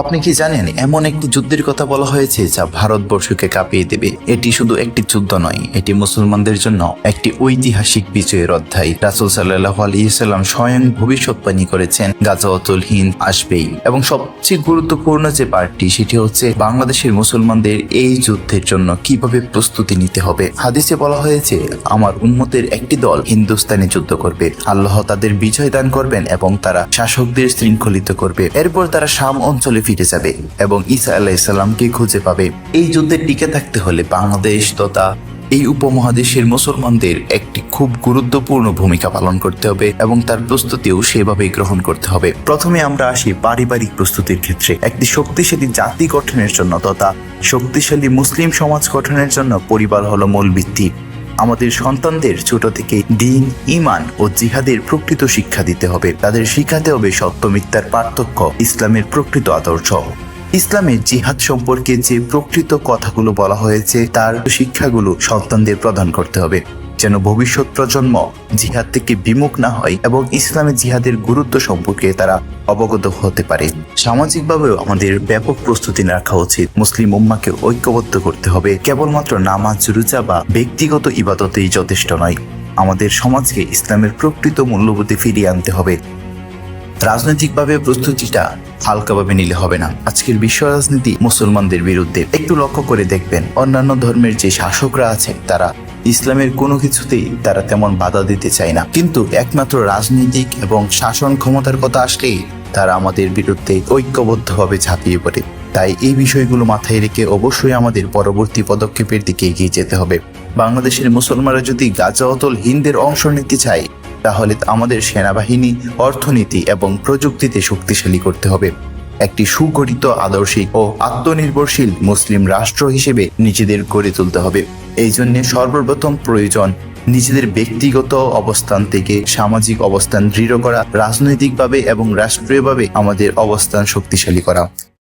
আপনি কি জানেন, এমন একটি যুদ্ধের কথা বলা হয়েছে যা ভারতবর্ষকে কাঁপিয়ে দেবে? এটি শুধু একটি যুদ্ধ নয়, এটি মুসলমানদের জন্য একটি ঐতিহাসিক বিজয়ের অধ্যায়। রাসুল সাল্লাহ আলিয়াল্লাম স্বয়ং ভবিষ্যৎবাণী করেছেন গাজাওয়াতুল হিন্দ আসবেই। এবং সবচেয়ে গুরুত্বপূর্ণ যে পার্টটি সেটি হচ্ছে বাংলাদেশের মুসলমানদের এই যুদ্ধের জন্য কীভাবে প্রস্তুতি নিতে হবে? হাদিসে বলা হয়েছে, আমার উন্মতের একটি দল হিন্দুস্তানে যুদ্ধ করবে। আল্লাহ তাদের বিজয় দান করবেন এবং তারা শাসকদের শৃঙ্খলিত করবে। এরপর তারা শাম অঞ্চলে ফিরে যাবে এবং ঈসা আলাইসাল্লামকে খুঁজে পাবে। এই যুদ্ধে টিকে থাকতে হলে বাংলাদেশ তথা এই উপমহাদেশের মুসলমানদের একটি খুব গুরুত্বপূর্ণ ভূমিকা পালন করতে হবে এবং তার প্রস্তুতিও সেভাবেই গ্রহণ করতে হবে। প্রথমে আমরা আসি পারিবারিক প্রস্তুতির ক্ষেত্রে। একটি শক্তিশালী জাতি গঠনের জন্য তথা শক্তিশালী মুসলিম সমাজ গঠনের জন্য পরিবার হলো মূল ভিত্তি। আমাদের সন্তানদের ছোট থেকে দিন ইমান ও জিহাদের প্রকৃত শিক্ষা দিতে হবে। তাদের শিখাতে হবে সত্য মিথ্যার পার্থক্য, ইসলামের প্রকৃত আদর্শ। ইসলামের জিহাদ সম্পর্কে যে প্রকৃত কথাগুলো বলা হয়েছে, তার শিক্ষাগুলো সন্তানদের প্রদান করতে হবে। যেন ভবিষ্যৎ প্রজন্ম জিহাদ থেকে বিমুখ না হয় এবং ইসলামে জিহাদের গুরুত্ব সম্পর্কে তারা অবগত হতে পারে। সামাজিকভাবেও আমাদের ব্যাপক প্রস্তুতি রাখা উচিত। মুসলিম উম্মাকে ঐক্যবদ্ধ করতে হবে। কেবলমাত্র নামাজ, রুজা বা ব্যক্তিগত ইবাদতেই যথেষ্ট নয়। আমাদের সমাজকে ইসলামের প্রকৃত মূল্যবোধে ফিরিয়ে আনতে হবে। রাজনৈতিকভাবে প্রস্তুতিটা হালকাভাবে নিলে হবে না। আজকের বিশ্ব রাজনীতি মুসলমানদের বিরুদ্ধে একটু লক্ষ্য করে দেখবেন। অন্যান্য ধর্মের যে শাসকরা আছেন, তারা ইসলামের কোনো কিছুতেই তারা তেমন বাধা দিতে চায় না। কিন্তু একমাত্র রাজনৈতিক এবং শাসন ক্ষমতার কথা আসলেই তারা আমাদের বিরুদ্ধে ঐক্যবদ্ধভাবে ঝাঁপিয়ে পড়ে। তাই এই বিষয়গুলো মাথায় রেখে অবশ্যই আমাদের পরবর্তী পদক্ষেপের দিকে এগিয়ে যেতে হবে। বাংলাদেশের মুসলমানরা যদি গাজাওতল হিন্দের অংশ নিতে চায়, তাহলে আমাদের সেনাবাহিনী, অর্থনীতি এবং প্রযুক্তিতে শক্তিশালী করতে হবে। একটি সুগঠিত, আদর্শিক ও আত্মনির্ভরশীল মুসলিম রাষ্ট্র হিসেবে নিজেদের গড়ে তুলতে হবে। এই জন্য সর্বপ্রথম প্রয়োজন নিজেদের ব্যক্তিগত অবস্থান থেকে সামাজিক অবস্থান দৃঢ় করা, রাজনৈতিকভাবে এবং রাষ্ট্রীয়ভাবে আমাদের অবস্থান শক্তিশালী করা।